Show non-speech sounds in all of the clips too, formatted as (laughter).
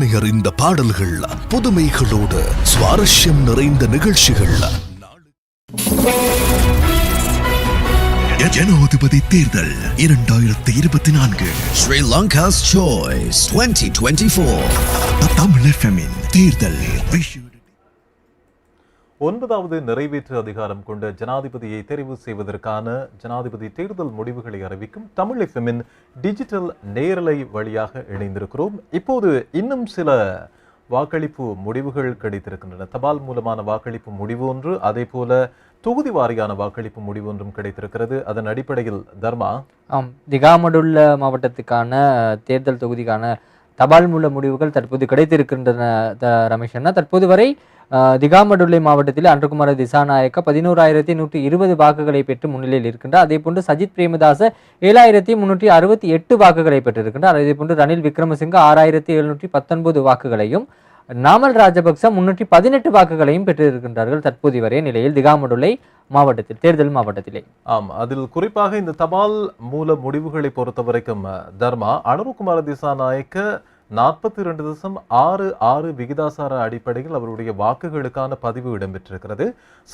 இந்த பாடல்கள் புதுமைகளோடு சுவாரஸ்யம் நிறைந்த நிகழ்ச்சிகள். ஜனாதிபதி தேர்தல் இரண்டாயிரத்தி இருபத்தி நான்கு. Sri Lanka's Choice 2024. தமிழ் எஃப்எம்மின் தேர்தல். விஷயம் ஒன்பதாவது நிறைவேற்று அதிகாரம் கொண்ட ஜனாதிபதியை தெரிவு செய்வதற்கான ஜனாதிபதி தேர்தல் முடிவுகளை அறிவிக்கும் தமிழ் எஃப்எம்மின் டிஜிட்டல் நேரலை வழியாக இணைந்திருக்கிறோம். இப்போது இன்னும் சில வாக்களிப்பு முடிவுகள் கிடைத்திருக்கின்றன. தபால் மூலமான வாக்களிப்பு முடிவு ஒன்று அதே போல தொகுதி வாரியான வாக்களிப்பு முடிவு ஒன்றும் கிடைத்திருக்கிறது. அதன் அடிப்படையில் தர்மா? ஆம் திகாமடுள்ள மாவட்டத்துக்கான தேர்தல் தொகுதிக்கான தபால் மூல முடிவுகள் தற்போது கிடைத்திருக்கின்றன த- ரமேஷ் அண்ணா. தற்போது வரை திகாமடுல்லை மாவட்டத்தில் அன்றகுமார திசாநாயக்க பதினோராயிரத்தி நூற்றி இருபது வாக்குகளை பெற்று முன்னிலையில் இருக்கின்றார். அதே போன்று சஜித் பிரேமதாச ஏழாயிரத்தி முன்னூற்றி அறுபத்தி எட்டு வாக்குகளை பெற்றிருக்கின்றார். அதே போன்று ரணில் விக்ரமசிங்க ஆறாயிரத்தி எழுநூற்றி பத்தொன்பது வாக்குகளையும் நாமல் ராஜபக்ச முன்னூற்றி பதினெட்டு வாக்குகளையும் பெற்றிருக்கின்றார்கள் தற்போது வரைய நிலையில் திகாமடுல்லை மாவட்டத்தில் தேர்தல் மாவட்டத்திலே. ஆம் அதில் குறிப்பாக இந்த தபால் மூல முடிவுகளை பொறுத்த வரைக்கும் தர்மா அனுருகுமார திசாநாயக்க நாற்பத்தி ரெண்டு தசம் ஆறு ஆறு விகிதாசார அடிப்படையில் அவருடைய வாக்குகளுக்கான பதிவு இடம்பெற்றிருக்கிறது.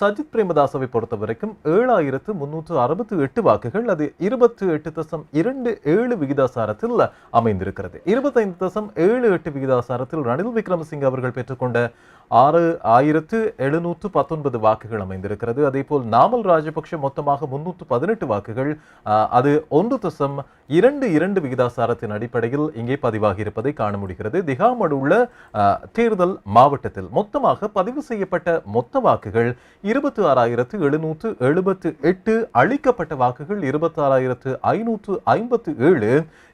சஜித் பிரேமதாசவை பொறுத்த வரைக்கும் ஏழாயிரத்து முன்னூற்று அறுபத்தி எட்டு வாக்குகள் அது இருபத்தி எட்டு தசம் இரண்டு ஏழு விகிதாசாரத்தில் அமைந்திருக்கிறது. இருபத்தைந்து தசம் ஏழு எட்டு விகிதாசாரத்தில் ரணில் விக்ரமசிங்க அவர்கள் பெற்றுக்கொண்ட ஆறு ஆயிரத்து எழுநூற்று பத்தொன்பது வாக்குகள் அமைந்திருக்கிறது. அதே போல் நாமல் ராஜபக்ஷ மொத்தமாக முன்னூற்று பதினெட்டு வாக்குகள். அது ஒன்று தசம் இரண்டு இரண்டு விகிதாசாரத்தின் அடிப்படையில் இங்கே பதிவாகி இருப்பதை காண முடிகிறது. திகாமடு உள்ள தேர்தல் மாவட்டத்தில் மொத்தமாக பதிவு செய்யப்பட்ட மொத்த வாக்குகள் இருபத்தி ஆறாயிரத்து எழுநூற்று எழுபத்து எட்டு அளிக்கப்பட்ட வாக்குகள் இருபத்தி ஆறாயிரத்து ஐநூற்று ஐம்பத்து ஏழு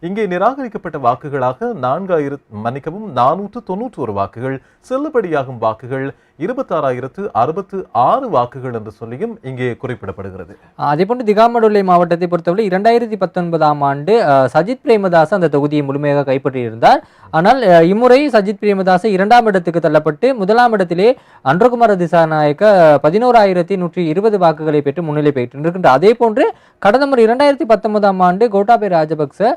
இங்கே நிராகரிக்கப்பட்ட வாக்குகளாக நான்காயிரத்து மன்னிக்கவும் நானூற்று தொன்னூற்று ஒரு வாக்குகள். செல்லுபடியாகும் வாக்குகள் இருபத்தாறாயிரத்து அறுபத்து ஆறு வாக்குகள் என்று சொல்லியும் இங்கே குறிப்பிடப்படுகிறது. அதே போன்று திகாமடுல்லை மாவட்டத்தை பொறுத்தவரை இரண்டாயிரத்தி பத்தொன்பதாம் ஆண்டு சஜித் பிரேமதாஸ் அந்த தொகுதியை முழுமையாக கைப்பற்றியிருந்தார். ஆனால் இம்முறை சஜித் பிரேமதாஸ் இரண்டாம் இடத்துக்கு தள்ளப்பட்டு முதலாம் இடத்திலே அன்றகுமார திசாநாயக்க பதினோராயிரத்தி நூற்றி இருபது வாக்குகளை பெற்று முன்னிலை பெற்றிருக்கின்றார். அதே போன்று கடந்த முறை இரண்டாயிரத்தி பத்தொன்பதாம் ஆண்டு கோட்டாபே ராஜபக்ச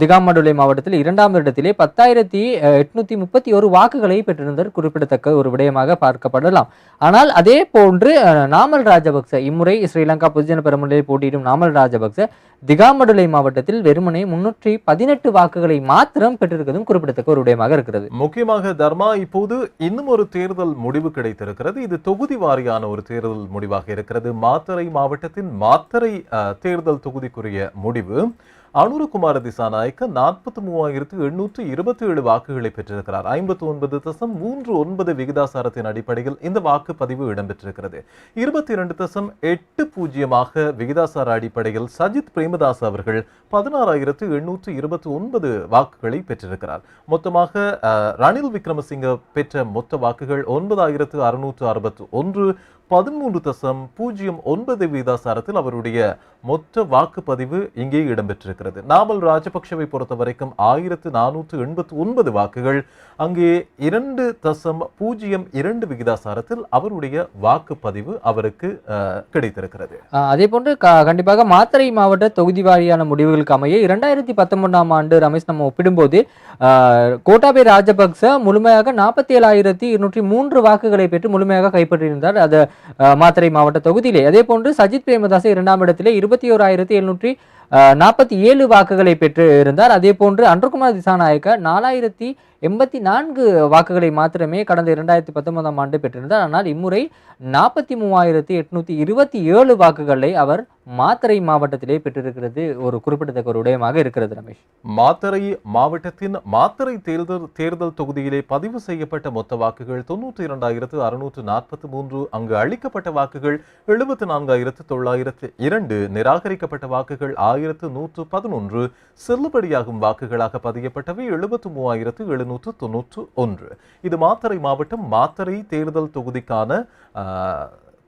திகாமடுலை மாவட்டத்தில் இரண்டாம் இடத்திலே பத்தாயிரத்தி எட்நூத்தி முப்பத்தி ஒரு வாக்குகளை பெற்றிருந்தார் குறிப்பிடத்தக்க ஒரு விடயமாக பார்க்கப்படலாம். ஆனால் அதே போன்று நாமல் ராஜபக்ச இம்முறை ஸ்ரீலங்கா பொதுஜன பெருமுறையில் போட்டியிடும் நாமல் ராஜபக்ச திகாமடுலை மாவட்டத்தில் வெறுமனே முன்னூற்றி பதினெட்டு வாக்குகளை மாத்திரம் பெற்றிருக்கிறதும் குறிப்பிடத்தக்க ஒரு விடயமாக இருக்கிறது. முக்கியமாக தர்மா இப்போது இன்னும் ஒரு தேர்தல் முடிவு கிடைத்திருக்கிறது. இது தொகுதி வாரியான ஒரு தேர்தல் முடிவாக இருக்கிறது. மாத்தறை மாவட்டத்தின் மாத்தறை தேர்தல் தொகுதிக்குரிய முடிவு. அனுரகுமார திசாநாயக்க நாற்பத்தி மூவாயிரத்து எண்ணூற்று இருபத்தி ஏழு வாக்குகளை பெற்றிருக்கிறார். ஐம்பத்தி ஒன்பது தசம் மூன்று ஒன்பது விகிதாசாரத்தின் அடிப்படையில் இந்த வாக்குப்பதிவு இடம்பெற்றிருக்கிறது. இருபத்தி இரண்டு தசம் எட்டு பூஜ்ஜியமாக விகிதாசார அடிப்படையில் சஜித் பிரேமதாஸ் அவர்கள் பதினாறாயிரத்து எண்ணூற்று இருபத்தி ஒன்பது வாக்குகளை பெற்றிருக்கிறார். மொத்தமாக ரணில் விக்ரமசிங்க பெற்ற மொத்த வாக்குகள் ஒன்பதாயிரத்து அறுநூற்று அறுபத்து ஒன்று பதிமூன்று தசம் பூஜ்ஜியம் ஒன்பது வீதாசாரத்தில் அவருடைய மொத்த வாக்குப்பதிவு இங்கே இடம்பெற்றிருக்கிறது. நாமல் ராஜபக்ஷவை பொறுத்த வரைக்கும் ஆயிரத்து நானூற்று எண்பத்து ஒன்பது வாக்குகள். அங்கே இரண்டு தசம் பூஜ்ஜியம் இரண்டு விகிதாசாரத்தில் அவருடைய வாக்குப்பதிவு அவருக்கு கிடைத்திருக்கிறது. அதே போன்று க- கண்டிப்பாக மாத்தறை மாவட்ட தொகுதி வாரியான முடிவுகளுக்கு அமைய இரண்டாயிரத்தி பத்தொன்பதாம் ஆண்டு ரமேஷ் நம்ம ஒப்பிடும்போது கோட்டாபே ராஜபக்ச முழுமையாக நாற்பத்தி ஏழாயிரத்தி இருநூற்றி மூன்று வாக்குகளை பெற்று முழுமையாக கைப்பற்றியிருந்தார். அது மாத்திரை மாத்தறை மாவட்ட தொகுதியிலே. அதே போன்று சஜித் பிரேமதாச இரண்டாம் இடத்திலே இருபத்தி ஓராயிரத்தி எழுநூற்றி நாற்பத்தி ஏழு வாக்குகளை பெற்று இருந்தார். அதே போன்று அன்றகுமார் திசாநாயக்க நாலாயிரத்தி எண்பத்தி நான்கு வாக்குகளை மாத்திரமே கடந்த இரண்டாயிரத்தி பத்தொன்பதாம் ஆண்டு பெற்றிருந்தார். ஆனால் இம்முறை நாற்பத்தி மூவாயிரத்தி எட்நூத்தி இருபத்தி ஏழு வாக்குகளை அவர் மாத்தரை மாவட்டத்திலே பெற்றிருக்கிறது. ஒரு குறிப்பிடத்தக்க ஒரு விடயமாக இருக்கிறது ரமேஷ். மாத்தரை மாவட்டத்தின் மாத்தரை தேர்தல் தேர்தல் தொகுதியிலே பதிவு செய்யப்பட்ட மொத்த வாக்குகள் தொண்ணூற்றி இரண்டாயிரத்து அறுநூற்று நாற்பத்தி மூன்று. அங்கு அளிக்கப்பட்ட வாக்குகள் எழுபத்தி நான்காயிரத்து தொள்ளாயிரத்து இரண்டு. நிராகரிக்கப்பட்ட வாக்குகள் ஆயிரத்து நூற்று பதினொன்று செல்லுபடியாகும் வாக்குகளாக பதியப்பட்டவை எழுபத்து மூவாயிரத்து எழுநூற்று தொன்னூற்று ஒன்று. இது மாத்தறை மாவட்டம் மாத்தறை தேர்தல் தொகுதிக்கான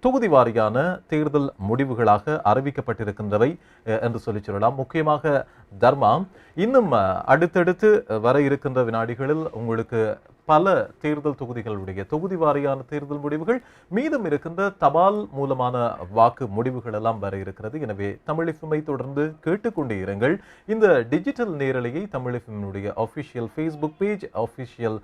தொகுதி வாரியான தேர்தல் முடிவுகளாக அறிவிக்கப்பட்டிருக்கின்றவை என்று சொல்லி சொல்லலாம். முக்கியமாக தர்மா இன்னும் அடுத்தடுத்து வர இருக்கின்ற வினாடிகளில் உங்களுக்கு பல தேர்தல் தொகுதிகளுடைய தொகுதி வாரியான தேர்தல் முடிவுகள் மீதம் இருக்கின்ற தபால் மூலமான வாக்கு முடிவுகள் எல்லாம் வர இருக்கிறது. எனவே தமிழிசமை தொடர்ந்து கேட்டுக்கொண்டே இருங்கள். இந்த டிஜிட்டல் நேரலையை தமிழிஃபமினுடைய official Facebook page official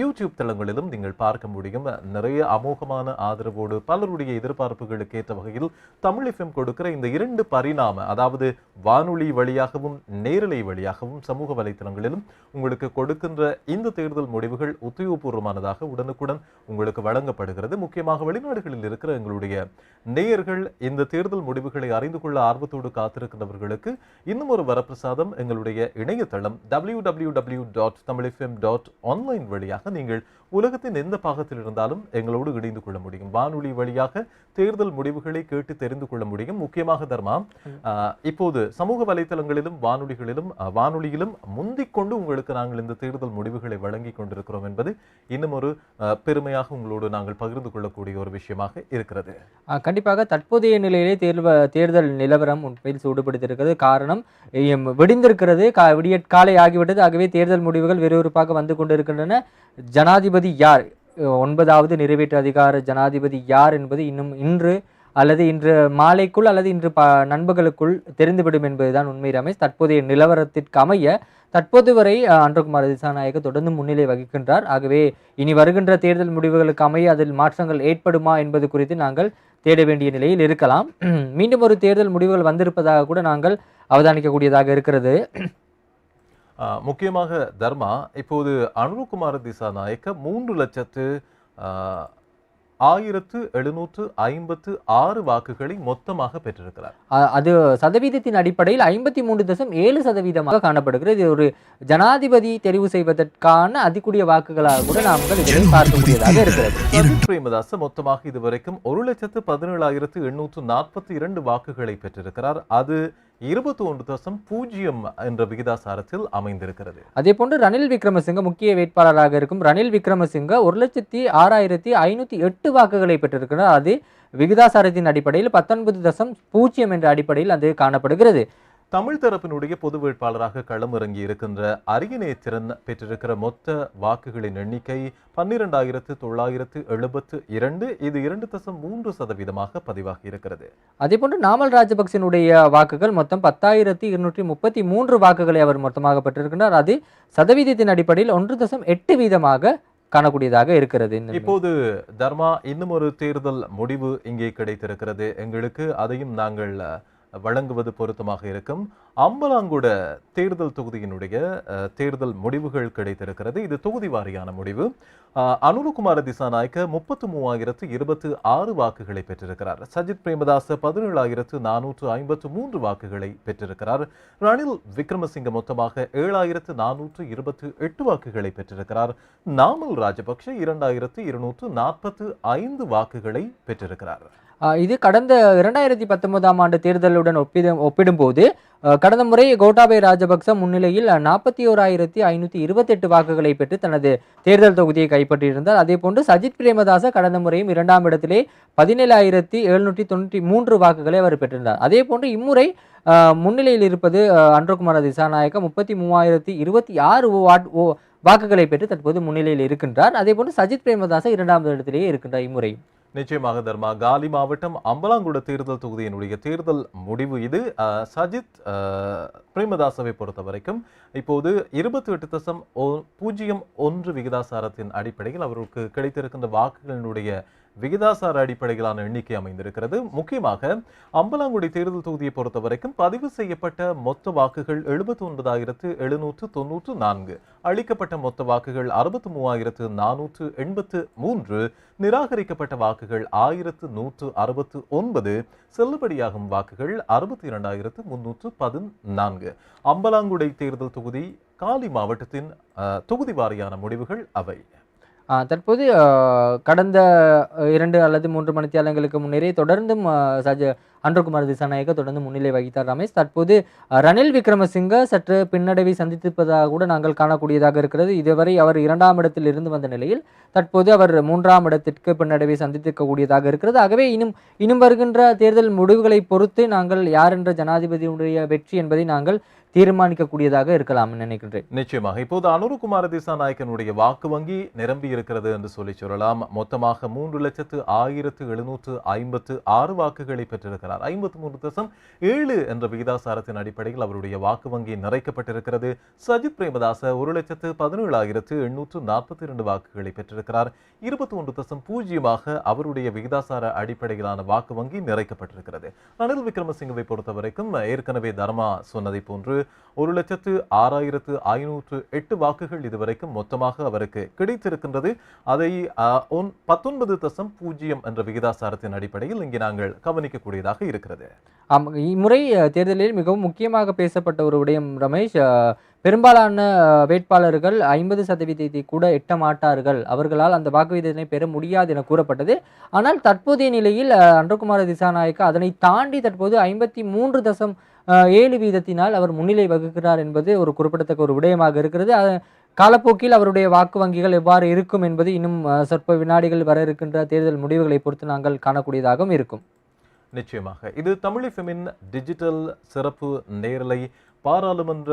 YouTube தளங்களிலும் நீங்கள் பார்க்க முடியும். நிறைய அமோகமான ஆதரவோடு பலருடைய எதிர்பார்ப்புகளுக்கு ஏற்ற வகையில் தமிழிசம் கொடுக்கிற இந்த இரண்டு பரிணாம அதாவது வானொலி வழியாகவும் நேரலை வழியாகவும் சமூக வலைத்தளங்களிலும் உங்களுக்கு கொடுக்கின்ற இந்த தேர்தல் முடிவுகள் உத்தியோகபூர்வமானதாக உடனுக்குடன் உங்களுக்கு வழங்கப்படுகிறது. முக்கியமாக வெளிநாடுகளில் இருக்கிற எங்களுடைய நேயர்கள் இந்த தேர்தல் முடிவுகளை அறிந்து கொள்ள ஆர்வத்தோடு காத்திருக்கின்றவர்களுக்கு இன்னும் ஒரு வரப்பிரசாதம் எங்களுடைய இணையதளம் W W W dot TamilFM dot online வழியாக நீங்கள் உலகத்தின் எந்த பாகத்தில் இருந்தாலும் எங்களோடு இணைந்து கொள்ள முடியும். வானொலி வழியாக தேர்தல் முடிவுகளை கேட்டு தெரிந்து கொள்ள முடியும். முக்கியமாக தர்மா இப்போது சமூக வலைத்தளங்களிலும் வானொலிகளிலும் வானொலியிலும் முந்திக் கொண்டு உங்களுக்கு நாங்கள் இந்த தேர்தல் முடிவுகளை வழங்கி கொண்டிருக்கிறோம் என்பது இன்னும் ஒரு பெருமையாக உங்களோடு நாங்கள் பகிர்ந்து கொள்ளக்கூடிய ஒரு விஷயமாக இருக்கிறது. கண்டிப்பாக தற்போதைய நிலையிலே தேர்வ தேர்தல் நிலவரம் உண்மையில் சூடுபிடித்திருக்கிறது. காரணம் விடிந்திருக்கிறது. விடிய காலை ஆகிவிட்டது. ஆகவே தேர்தல் முடிவுகள் விறுவிறுப்பாக வந்து கொண்டிருக்கின்றன. ஜனாதிபதி யார்? ஒன்பதாவது நிறைவேற்று அதிகார ஜனாதிபதி யார் என்பது இன்னும் இன்று அல்லது இன்று மாலைக்குள் அல்லது இன்று ப நண்பர்களுக்குள் தெரிந்துவிடும் என்பதுதான் உண்மை ரமேஷ். தற்போதைய நிலவரத்திற்கு அமைய தற்போது வரை அன்றகுமார் திசாநாயக்க தொடர்ந்து முன்னிலை வகிக்கின்றார். ஆகவே இனி வருகின்ற தேர்தல் முடிவுகளுக்கு அமைய அதில் மாற்றங்கள் ஏற்படுமா என்பது குறித்து நாங்கள் தேட வேண்டிய நிலையில் இருக்கலாம். (clears throat) மீண்டும் ஒரு தேர்தல் முடிவுகள் வந்திருப்பதாக கூட நாங்கள் அவதானிக்கக்கூடியதாக இருக்கிறது. முக்கியமாக தர்மா இப்போது அனுருகுமார திசாநாயக்க மூன்று லட்சத்து ஆயிரத்து எழுநூற்று ஐம்பத்து ஆறு வாக்குகளை மொத்தமாக பெற்றிருக்கிறார். அது சதவீதத்தின் அடிப்படையில் ஐம்பத்தி மூன்று தசம் ஏழு சதவீதமாக காணப்படுகிறது. இது ஒரு ஜனாதிபதி தெரிவு செய்வதற்கான அதிகூடிய வாக்குகளாக கூட நாங்கள் இதனை பார்க்கக்கூடியதாக இருக்கிறது. சஜித் பிரேமதாச மொத்தமாக இதுவரைக்கும் ஒரு லட்சத்து பதினேழாயிரத்து எண்ணூற்று நாற்பத்தி இரண்டு வாக்குகளை பெற்றிருக்கிறார். அது இருபத்தி ஒன்று தசம் பூஜ்ஜியம் என்ற விகிதாசாரத்தில் அமைந்திருக்கிறது. அதே போன்று ரணில் விக்ரமசிங்க முக்கிய வேட்பாளராக இருக்கும். ரணில் விக்ரமசிங்க ஒரு லட்சத்தி ஆறாயிரத்தி ஐநூத்தி எட்டு வாக்குகளை பெற்றிருக்கிறார். அது விகிதாசாரத்தின் அடிப்படையில் பத்தொன்பது தசம் பூஜ்ஜியம் என்ற அடிப்படையில் அது காணப்படுகிறது. தமிழ் தரப்பினுடைய பொது வேட்பாளராக களமிறங்கி இருக்கின்ற அரியநேத்திரன் பெற்றிருக்கிற மொத்த வாக்குகளின் எண்ணிக்கை பன்னிரெண்டாயிரத்து தொள்ளாயிரத்து எழுபத்து இரண்டு. இது இரண்டு தசம் மூன்று சதவீதமாக பதிவாகி இருக்கிறது. அதே போன்று நாமல் ராஜபக்சனுடைய வாக்குகள் மொத்தம் பத்தாயிரத்தி இருநூற்றி முப்பத்தி மூன்று வாக்குகளை அவர் மொத்தமாக பெற்றிருக்கிறார் அது சதவீதத்தின் அடிப்படையில் ஒன்று தசம் எட்டு வீதமாக காணக்கூடியதாக இருக்கிறது. இப்போது தர்மா இன்னும் ஒரு தேர்தல் முடிவு இங்கே கிடைத்திருக்கிறது. எங்களுக்கு அதையும் நாங்கள் வழங்குவது பொருத்தமாக இருக்கும். அம்பலாங்குட தேர்தல் தொகுதியினுடைய தேர்தல் முடிவுகள் கிடைத்திருக்கிறது. இது தொகுதி வாரியான முடிவு. அனுருகுமார திசாநாயக்க முப்பத்து மூவாயிரத்து இருபத்து ஆறு வாக்குகளை பெற்றிருக்கிறார். சஜித் பிரேமதாச பதினேழாயிரத்து நானூற்று ஐம்பத்து மூன்று வாக்குகளை பெற்றிருக்கிறார். ரணில் விக்ரமசிங்க மொத்தமாக ஏழாயிரத்து நானூற்று இருபத்து எட்டு வாக்குகளை பெற்றிருக்கிறார். நாமல் ராஜபக்ஷ இரண்டாயிரத்து இருநூற்று நாற்பத்து ஐந்து வாக்குகளை பெற்றிருக்கிறார். இது கடந்த இரண்டாயிரத்தி பத்தொன்பதாம் ஆண்டு தேர்தலுடன் ஒப்பிடும் ஒப்பிடும்போது கடந்த முறை கோட்டாபய ராஜபக்ச முன்னிலையில் நாற்பத்தி ஓராயிரத்தி ஐநூற்றி இருபத்தெட்டு வாக்குகளை பெற்று தனது தேர்தல் தொகுதியை கைப்பற்றியிருந்தார். அதே போன்று சஜித் பிரேமதாச கடந்த முறையும் இரண்டாம் இடத்திலே பதினேழாயிரத்தி எழுநூற்றி தொண்ணூற்றி மூன்று வாக்குகளை அவர் பெற்றிருந்தார். அதே போன்று இம்முறை முன்னிலையில் இருப்பது அன்றகுமார திசாநாயக்க முப்பத்தி மூவாயிரத்தி இருபத்தி ஆறு வாட் ஓ வாக்குகளை பெற்று தற்போது முன்னிலையில் இருக்கின்றார். அதே போன்று சஜித் பிரேமதாச இரண்டாம் இடத்திலேயே இருக்கின்றார் இம்முறை. நிச்சயமாக தர்மா. காலி மாவட்டம் அம்பலாங்குட தேர்தல் தொகுதியினுடைய தேர்தல் முடிவு இது. சஜித் பிரேமதாசவை பொறுத்த வரைக்கும் இப்போது இருபத்தி எட்டு தசம் பூஜ்ஜியம் ஒன்று விகிதாசாரத்தின் அடிப்படையில் அவருக்கு கிடைத்திருக்கின்ற வாக்குகளினுடைய விகிதாசார அடிப்படையிலான எண்ணிக்கை அமைந்திருக்கிறது. முக்கியமாக அம்பலாங்குடி தேர்தல் தொகுதியை பொறுத்த வரைக்கும் பதிவு செய்யப்பட்ட மொத்த வாக்குகள் எழுபத்தி ஒன்பதாயிரத்து எழுநூற்று தொன்னூற்று நான்கு. அளிக்கப்பட்ட மொத்த வாக்குகள் அறுபத்து மூவாயிரத்து நானூற்று எண்பத்து மூன்று. நிராகரிக்கப்பட்ட வாக்குகள் ஆயிரத்து நூற்று அறுபத்து ஒன்பது. செல்லுபடியாகும் வாக்குகள் அறுபத்தி இரண்டாயிரத்து முன்னூற்று பதினான்கு. அம்பலாங்குடை தேர்தல் தொகுதி காலி மாவட்டத்தின் தொகுதி வாரியான முடிவுகள் அவை. தற்போது கடந்த இரண்டு அல்லது மூன்று மணித்தியாலங்களுக்கு முன்னரே தொடர்ந்தும் சஜ அன்றகுமார் திசாநாயக்க தொடர்ந்து முன்னிலை வகித்தார் ரமேஷ். தற்போது ரணில் விக்ரமசிங்க சற்று பின்னடைவை சந்தித்திருப்பதாக கூட நாங்கள் காணக்கூடியதாக இருக்கிறது. இதுவரை அவர் இரண்டாம் இடத்தில் இருந்து வந்த நிலையில் தற்போது அவர் மூன்றாம் இடத்திற்கு பின்னடைவை சந்தித்திருக்கக்கூடியதாக இருக்கிறது. ஆகவே இன்னும் இன்னும் வருகின்ற தேர்தல் முடிவுகளை பொறுத்து நாங்கள் யார் என்ற ஜனாதிபதியுடைய வெற்றி என்பதை நாங்கள் தீர்மானிக்கக்கூடியதாக இருக்கலாம் நினைக்கின்றேன். நிச்சயமாக. இப்போது அனுருகுமார திசாநாயக்கனுடைய வாக்கு வங்கி நிரம்பி இருக்கிறது என்று சொல்லி சொல்லலாம். மொத்தமாக மூன்று லட்சத்து ஆயிரத்து எழுநூற்று ஐம்பத்து ஆறு வாக்குகளை பெற்றிருக்கிறார். ஐம்பத்து மூன்று தசம் ஏழு என்ற விகிதாசாரத்தின் அடிப்படையில் அவருடைய வாக்கு வங்கி நிறைக்கப்பட்டிருக்கிறது. சஜித் பிரேமதாச ஒரு லட்சத்து பதினேழாயிரத்து எண்ணூற்று நாற்பத்தி இரண்டு வாக்குகளை பெற்றிருக்கிறார். இருபத்தி ஒன்று தசம் பூஜ்ஜியமாக அவருடைய விகிதாசார அடிப்படையிலான வாக்கு வங்கி நிறைக்கப்பட்டிருக்கிறது. ரணில் விக்ரமசிங்கவை பொறுத்த வரைக்கும் ஏற்கனவே தர்மா சொன்னதை போன்று ஒரு லட்சத்து ஆறாயிரத்து ஐநூற்று எட்டு வாக்குகள் இதுவரைக்கும் மொத்தமாக அவருக்கு கிடைத்திருக்கின்றது. அதை பத்தொன்பது தசம் பூஜ்ஜியம் என்ற விகிதாசாரத்தின் அடிப்படையில் இங்கே நாங்கள் கவனிக்கக்கூடியதாக இருக்கிறது. இம்முறை தேர்தலில் மிகவும் முக்கியமாக பேசப்பட்ட ஒரு விடயம் ரமேஷ் பெரும்பாலான வேட்பாளர்கள் ஐம்பது சதவீதத்தை கூட எட்ட மாட்டார்கள். அவர்களால் அந்த வாக்கு விகிதத்தினை பெற முடியாது என கூறப்பட்டது. ஆனால் தற்போதைய நிலையில் அன்றகுமார திசாநாயக்கா அதனை தாண்டி தற்போது ஐம்பத்தி மூன்று தசம் ஏழு வீதத்தினால் அவர் முன்னிலை வகுக்கிறார் என்பது ஒரு குறிப்பிடத்தக்க ஒரு விடயமாக இருக்கிறது. காலப்போக்கில் அவருடைய வாக்கு வங்கிகள் எவ்வாறு இருக்கும் என்பது இன்னும் சொற்ப வினாடிகள் வர இருக்கின்ற தேர்தல் முடிவுகளை பொறுத்து நாங்கள் காணக்கூடியதாகவும் இருக்கும். நிச்சயமாக. இது தமிழிசமின் டிஜிட்டல் சிறப்பு நேரலை பாராளுமன்ற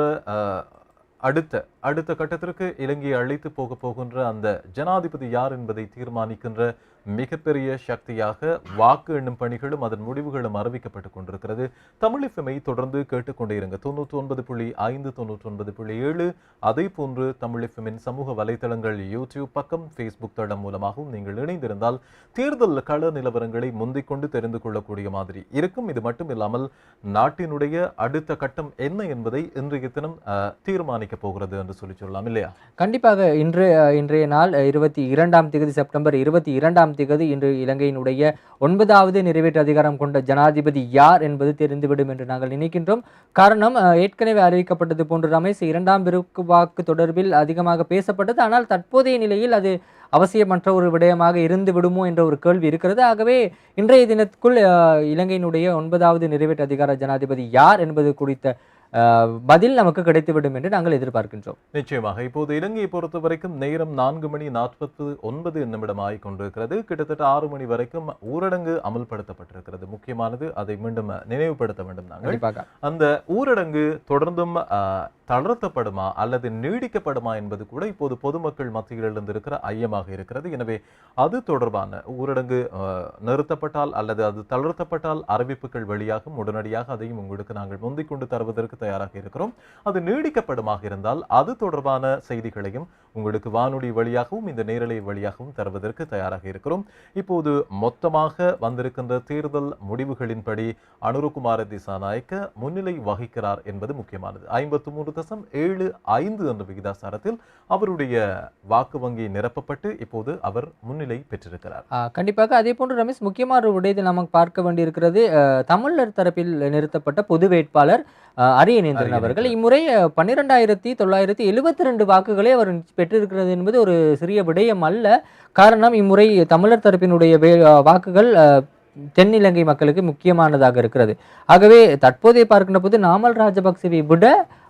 அடுத்த அடுத்த கட்டத்திற்கு இலங்கையை அழைத்து போக போகின்ற அந்த ஜனாதிபதி யார் என்பதை தீர்மானிக்கின்ற மிகப்பெரிய சக்தியாக வாக்கு எண்ணும் பணிகளும் அதன் முடிவுகளும் அறிவிக்கப்பட்டுக் கொண்டிருக்கிறது. தமிழிஃபெமை தொடர்ந்து கேட்டுக்கொண்டே இருங்க. தொண்ணூற்றி ஒன்பது புள்ளி ஐந்து தொண்ணூற்றி ஒன்பது புள்ளி ஏழு. அதே போன்று தமிழிஃபெமின் சமூக வலைத்தளங்கள் யூடியூப் பக்கம் ஃபேஸ்புக் தளம் மூலமாகவும் நீங்கள் இணைந்திருந்தால் தேர்தல் கள நிலவரங்களை முந்திக் கொண்டு தெரிந்து கொள்ளக்கூடிய மாதிரி இருக்கும். இது மட்டும் இல்லாமல் நாட்டினுடைய அடுத்த கட்டம் என்ன என்பதை இன்றைய தினம் தீர்மானிக்க தீர்மானிக்கப் போகிறது என்று சொல்லி சொல்லலாம் இல்லையா? கண்டிப்பாக இன்று இன்றைய நாள் இருபத்தி இரண்டாம் திகதி செப்டம்பர் இருபத்தி இரண்டாம் திகதி இன்று இலங்கையினுடைய ஒன்பதாவது நிறைவேற்று அதிகாரம் கொண்ட ஜனாதிபதி யார் என்பது தெரிந்துவிடும் என்று நாங்கள் நினைக்கின்றோம். காரணம் ஏற்கனவே அறிவிக்கப்பட்டது போன்று ரமேஷ் இரண்டாம் பிறகு வாக்கு தொடர்பில் அதிகமாக பேசப்பட்டது. ஆனால் தற்போதைய நிலையில் அது அவசியமற்ற ஒரு விடயமாக இருந்து விடுமோ என்ற ஒரு கேள்வி இருக்கிறது. ஆகவே இன்றைய தினத்துக்குள் இலங்கையினுடைய ஒன்பதாவது நிறைவேற்று அதிகார ஜனாதிபதி யார் என்பது குறித்த பதில் நமக்கு கிடைத்துவிடும் என்று நாங்கள் எதிர்பார்க்கின்றோம். நிச்சயமாக. இப்போது இலங்கையை பொறுத்த வரைக்கும் நேரம் நான்கு மணி நாற்பத்து ஒன்பது நிமிடம் கொண்டிருக்கிறது. கிட்டத்தட்ட ஆறு மணி வரைக்கும் ஊரடங்கு அமல்படுத்தப்பட்டிருக்கிறது. முக்கியமானது அதை மீண்டும் நினைவுபடுத்த வேண்டும் நாங்கள். அந்த ஊரடங்கு தொடர்ந்தும் தளர்த்தப்படுமா அல்லது நீடிக்கப்படுமா என்பது கூட இப்போது பொதுமக்கள் மத்தியில் இருந்திருக்கிற ஐயமாக இருக்கிறது. எனவே அது தொடர்பான ஊரடங்கு நிறுத்தப்பட்டால் அல்லது அது தளர்த்தப்பட்டால் அறிவிப்புகள் வெளியாகும். உடனடியாக அதையும் உங்களுக்கு நாங்கள் முந்திக் கொண்டு தருவதற்கு தயாராக இருக்கிறோம். அது நீடிக்கப்படுமாக இருந்தால் அது தொடர்பான செய்திகளையும் உங்களுக்கு வானொலி வழியாகவும் இந்த நேரலை வழியாகவும் தருவதற்கு தயாராக இருக்கிறோம். இப்போது மொத்தமாக வந்திருக்கின்ற தேர்தல் முடிவுகளின்படி அனுருகுமார திசாநாயக்க முன்னிலை வகிக்கிறார் என்பது முக்கியமானது. ஐம்பத்து மூன்று தசம் ஏழு ஐந்து என்ற விகிதாசாரத்தில் அவருடைய வாக்கு வங்கி நிரப்பப்பட்டு இப்போது அவர் முன்னிலை பெற்றிருக்கிறார். கண்டிப்பாக அதே போன்று ரமேஷ் முக்கியமான ஒரு விடயத்தை நமக்கு பார்க்க வேண்டியிருக்கிறது தமிழர் தரப்பில் நிறுத்தப்பட்ட பொது வேட்பாளர் அரியநேந்திரன் அவர்கள். இம்முறை பன்னிரெண்டாயிரத்தி தொள்ளாயிரத்தி எழுபத்தி ரெண்டு வாக்குகளை அவர் பெற்றிருக்கிறது என்பது ஒரு சிறிய விடயம் அல்ல. காரணம் இம்முறை தமிழர் தரப்பினுடைய வே வாக்குகள் தென்னிலங்கை மக்களுக்கு முக்கியமானதாக இருக்கிறது. ஆகவே தற்போதைய பார்க்கின்ற போது நாமல் ராஜபக்சவை விட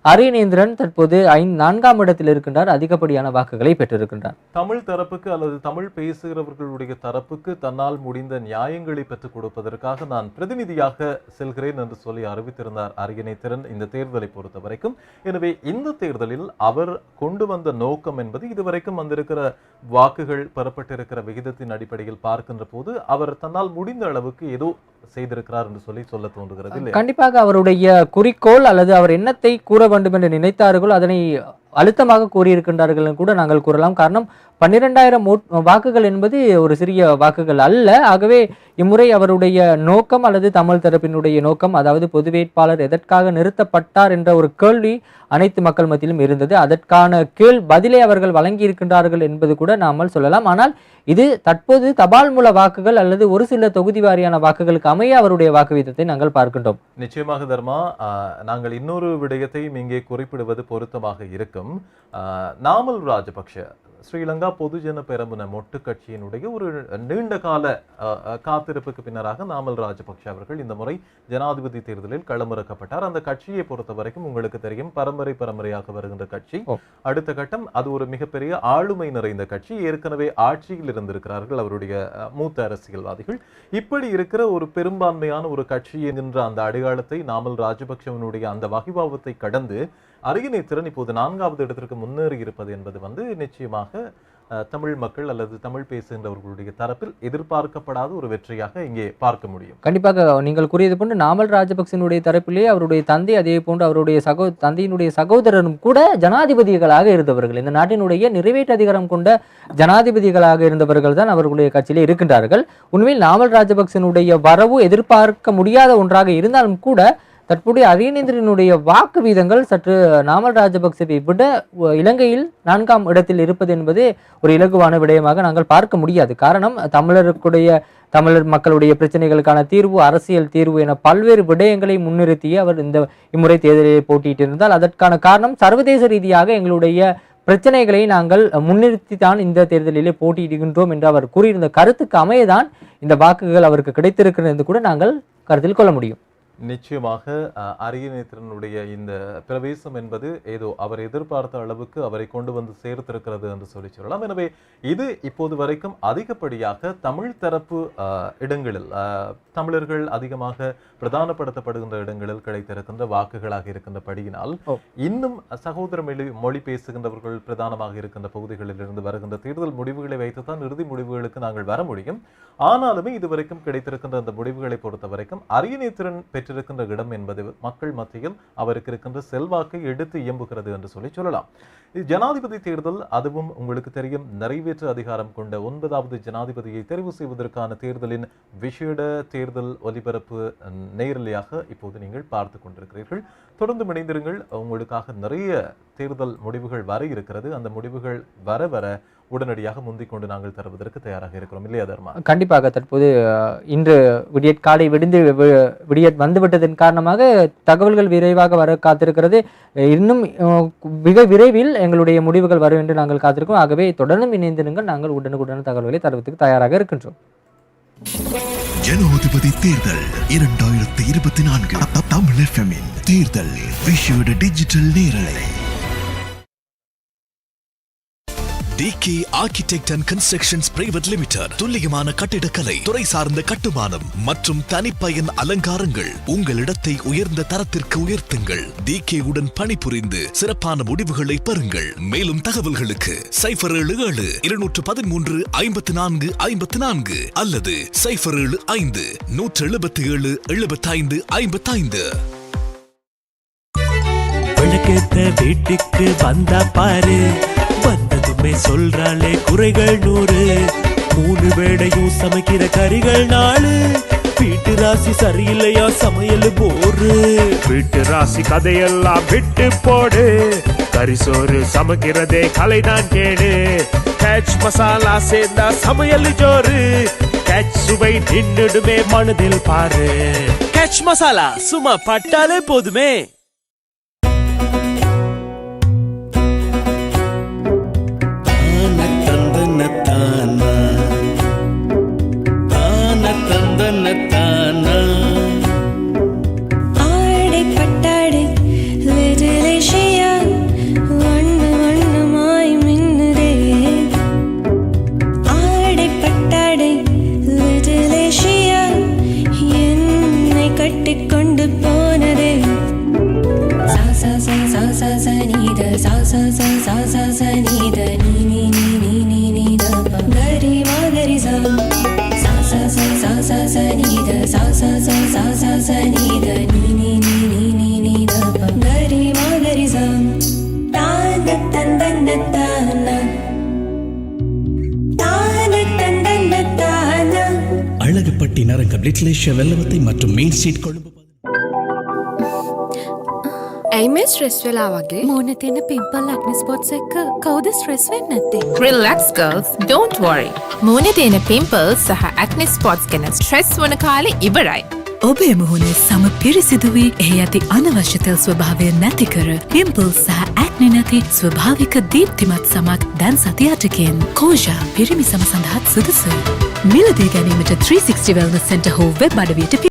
அரியநேந்திரன் தற்போது ஐந்து நான்காம் இடத்தில் இருக்கின்றார். அதிகப்படியான வாக்குகளை பெற்றிருக்கின்றார். தமிழ் தரப்புக்கு அல்லது தமிழ் பேசுகிறவர்களுடைய தரப்புக்கு தன்னால் முடிந்த நியாயங்களை பெற்றுக் கொடுப்பதற்காக நான் பிரதிநிதியாக செல்கிறேன் என்று சொல்லி அறிவித்திருந்தார் அரியணைத்திறன் இந்த தேர்தலை பொறுத்த வரைக்கும் எனவே இந்த தேர்தலில் அவர் கொண்டு வந்த நோக்கம் என்பது இதுவரைக்கும் வந்திருக்கிற வாக்குகள் பெறப்பட்டிருக்கிற விகிதத்தின் அடிப்படையில் பார்க்கின்ற போது அவர் தன்னால் முடிந்த அளவுக்கு ஏதோ செய்திருக்கிறார் என்று சொல்லி சொல்ல தோன்றுகிறது கண்டிப்பாக அவருடைய குறிக்கோள் அல்லது அவர் என்னத்தை கூற வேண்டும் என்று நினைத்தார்களோ அதனை அழுத்தமாக கூறியிருக்கின்றார்கள் கூட நாங்கள் கூறலாம். காரணம் பன்னிரெண்டாயிரம் வாக்குகள் என்பது ஒரு சிறிய வாக்குகள் அல்ல. ஆகவே இம்முறை அவருடைய நோக்கம் அல்லது தமிழ் தரப்பினுடைய நோக்கம் அதாவது பொது வேட்பாளர் எதற்காக நிறுத்தப்பட்டார் என்ற ஒரு கேள்வி அனைத்து மக்கள் மத்தியிலும் இருந்தது. அதற்கான கேள் பதிலை அவர்கள் வழங்கி இருக்கின்றார்கள் என்பது கூட நாமல் சொல்லலாம். ஆனால் இது தற்போது தபால் மூல வாக்குகள் அல்லது ஒரு சில தொகுதி வாரியான வாக்குகளுக்கு அமைய அவருடைய வாக்கு வீதத்தை நாங்கள் பார்க்கின்றோம். நிச்சயமாக தர்மா நாங்கள் இன்னொரு விடயத்தையும் இங்கே குறிப்பிடுவது பொருத்தமாக இருக்கும். வரைக்கும் ஆஹ், நாமல் ராஜபக்ஷ ஸ்ரீலங்கா பொதுஜன பெரமுன மொட்டு கட்சியினுடைய ஒரு நீண்ட கால காத்திருப்புக்கு பின்னராக நாமல் ராஜபக்ஷ அவர்கள் இந்த முறை ஜனாதிபதி தேர்தலில் களமிறக்கப்பட்டார். அந்த கட்சியை பொறுத்த வரைக்கும் உங்களுக்கு தெரியும் பரம்பரை பரம்பரையாக வருகின்ற கட்சி. அடுத்த கட்டம் அது ஒரு மிகப்பெரிய ஆளுமை நிறைந்த கட்சி. ஏற்கனவே ஆட்சியில் இருந்திருக்கிறார்கள் அவருடைய மூத்த அரசியல்வாதிகள். இப்படி இருக்கிற ஒரு பெரும்பான்மையான ஒரு கட்சி என்கின்ற அந்த அடையாளத்தை நாமல் ராஜபக்ஷவனுடைய அந்த வகிபாவத்தை கடந்து அரியநேத்திரன் இப்போது நான்காவது இடத்திற்கு முன்னேறி இருப்பது என்பது வந்து நிச்சயமாக தமிழ் மக்கள் அல்லது தமிழ் பேசுகின்றவர்களுடைய தரப்பில் எதிர்பார்க்கப்படாத ஒரு வெற்றியாக இங்கே பார்க்க முடியும். கண்டிப்பாக நீங்கள் கூறியது போன்று நாமல் ராஜபக்சனுடைய தரப்பிலே அவருடைய தந்தை அதே போன்று அவருடைய சகோ தந்தையினுடைய சகோதரரும் கூட ஜனாதிபதிகளாக இருந்தவர்கள். இந்த நாட்டினுடைய நிறைவேற்று அதிகாரம் கொண்ட ஜனாதிபதிகளாக இருந்தவர்கள் தான் அவர்களுடைய கட்சியிலே இருக்கின்றார்கள். உண்மையில் நாமல் ராஜபக்சனுடைய வரவு எதிர்பார்க்க முடியாத ஒன்றாக இருந்தாலும் கூட தற்போதைய அரியநேந்திரனுடைய வாக்கு வீதங்கள் சற்று நாமல் ராஜபக்சவை விட இலங்கையில் நான்காம் இடத்தில் இருப்பது என்பது ஒரு இலகுவான விடயமாக நாங்கள் பார்க்க முடியாது. காரணம் தமிழருக்குடைய தமிழர் மக்களுடைய பிரச்சனைகளுக்கான தீர்வு அரசியல் தீர்வு என பல்வேறு விடயங்களை முன்னிறுத்தி அவர் இந்த இம்முறை தேர்தலில் போட்டியிட்டிருந்தால் அதற்கான காரணம் சர்வதேச ரீதியாக எங்களுடைய பிரச்சனைகளை நாங்கள் முன்னிறுத்தி தான் இந்த தேர்தலிலே போட்டியிடுகின்றோம் என்று அவர் கூறியிருந்த கருத்துக்கு அமையதான் இந்த வாக்குகள் அவருக்கு கிடைத்திருக்கிறது என்று கூட நாங்கள் கருத்தில் கொள்ள முடியும். நிச்சயமாக அஹ், அரியநேத்திரனுடைய இந்த பிரவேசம் என்பது ஏதோ அவர் எதிர்பார்த்த அளவுக்கு அவரை கொண்டு வந்து சேர்த்திருக்கிறது என்று சொல்லி சொல்லலாம் எனவே இது இப்போது வரைக்கும் அதிகப்படியாக தமிழ் தரப்பு இடங்களில் தமிழர்கள் அதிகமாக பிரதானப்படுத்தப்படுகின்ற இடங்களில் கிடைத்திருக்கின்ற வாக்குகளாக இருக்கின்றபடியினால் ஓ. இன்னும் சகோதர மொழி மொழி பேசுகின்றவர்கள் பிரதானமாக இருக்கின்ற பகுதிகளில் இருந்து வருகின்ற தேர்தல் முடிவுகளை வைத்துத்தான் இறுதி முடிவுகளுக்கு நாங்கள் வர முடியும் ஆனாலுமே இதுவரைக்கும் கிடைத்திருக்கின்ற அந்த முடிவுகளை பொறுத்த வரைக்கும் அரியநேத்திரன் பெற்றிருக்கின்ற இடம் என்பது மக்கள் மத்தியில் அவருக்கு இருக்கின்ற செல்வாக்கை எடுத்து இயம்புகிறது என்று சொல்லி சொல்லலாம். இது ஜனாதிபதி தேர்தல் அதுவும் உங்களுக்கு தெரியும் நிறைவேற்று அதிகாரம் கொண்ட ஒன்பதாவது ஜனாதிபதியை தெரிவு செய்வதற்கான தேர்தலின் விசேட தேர்தல் ஒலிபரப்பு நேரலையாக இப்போது நீங்கள் பார்த்து கொண்டிருக்கிறீர்கள். தொடர்ந்து இணைந்திருங்கள். உங்களுக்காக நிறைய தேர்தல் முடிவுகள் வர இருக்கிறது. அந்த முடிவுகள் வர வர உடனடியாக முந்திக் கொண்டு நாங்கள் தருவதற்கு தயாராக இருக்கிறோம். இல்லையா தர்மா? கண்டிப்பாக தற்போது இன்று விடியற் காலை விடிந்து விடியட் விடியற் வந்துவிட்டதன் காரணமாக தகவல்கள் விரைவாக வர காத்திருக்கிறது. இன்னும் மிக விரைவில் எங்களுடைய முடிவுகள் வரும் என்று நாங்கள் காத்திருக்கோம் ஆகவே தொடர்ந்தும் இணைந்திருங்கள். நாங்கள் உடனுக்குடன் தகவல்களை தருவதற்கு தயாராக இருக்கின்றோம். ஜனாதிபதி தேர்தல் இரண்டாயிரத்தி இருபத்தி நான்கு தமிழ் எஃப்எம்மின் தேர்தல் விஷேட டிஜிட்டல் நேரலை. DK architect and constructions private limited துல்லியமான கட்டிடக்கலை துறை சார்ந்த கட்டுமானம் மற்றும் தனிப்பயன் அலங்காரங்கள். உங்கள் இடத்தை உயர்ந்த தரத்திற்கு உயர்த்துங்கள். டிகே உடன் பணிபுரிந்து சிறப்பான முடிவுகளை பெறுங்கள். மேலும் தகவல்களுக்கு சைபர் ஏழு ஏழு இருநூற்று பதிமூன்று ஐம்பத்தி நான்கு ஐம்பத்தி நான்கு அல்லது சைபர் ஏழு ஐந்து நூற்று எழுபத்தி ஏழு எழுபத்தி ஐம்பத்தைந்து. வீட்டுக்கு வந்த பாரு. வந்ததுமே சொல்றாளே குறைகள் நூறு. மூணு வேளையும் சமைக்கிற கறிகள் நாலு. வீட்டு ராசி சரியில்லையா சமையல் போரு. வீட்டு ராசி கதையெல்லாம் விட்டு போடு. கரிசோறு சமைக்கிறதே கலைதான் கேடு. கேட்ச் மசாலா சேர்ந்தா சமையல் ஜோறு. கேட்ச் சுவை நின்னுடுமே மனதில் பாரு. கேட்ச் மசாலா சும்மா பட்டாலே போதுமே. அழகுப்பட்டி நரங்கம் லிட்லேஷியா வெள்ளவத்தை மற்றும் மெயின் ஸ்ட்ரீட் கொழும்பு ඇයි මේ ස්ට්‍රෙස් වෙලා වගේ මොන තියෙන පිම්පල් ඇක්නි ස්පොට්ස් එක්ක කවුද ස්ට්‍රෙස් වෙන්නේ නැත්තේ රිල්ලක්ස් ගර්ල්ස් ඩෝන්ට් වරි මූුණේ තියෙන පිම්පල් සහ ඇක්නි ස්පොට්ස් ගැන ස්ට්‍රෙස් වන කාලෙ ඉවරයි ඔබේ මුහුණේ සම පිරිසිදුවී එහි ඇති අනවශ්‍ය තෙල් ස්වභාවය නැතිකර පිම්පල් සහ ඇක්නි නැති ස්වභාවික දීප්තිමත් සමක් දැන් සති අටකින් කෝෂා පිරිමි සම සඳහත් සුදුසුයි. මිලදී ගැනීමට 360 වෙල්නස් සෙන්ට හෝ වෙබ් අඩවියට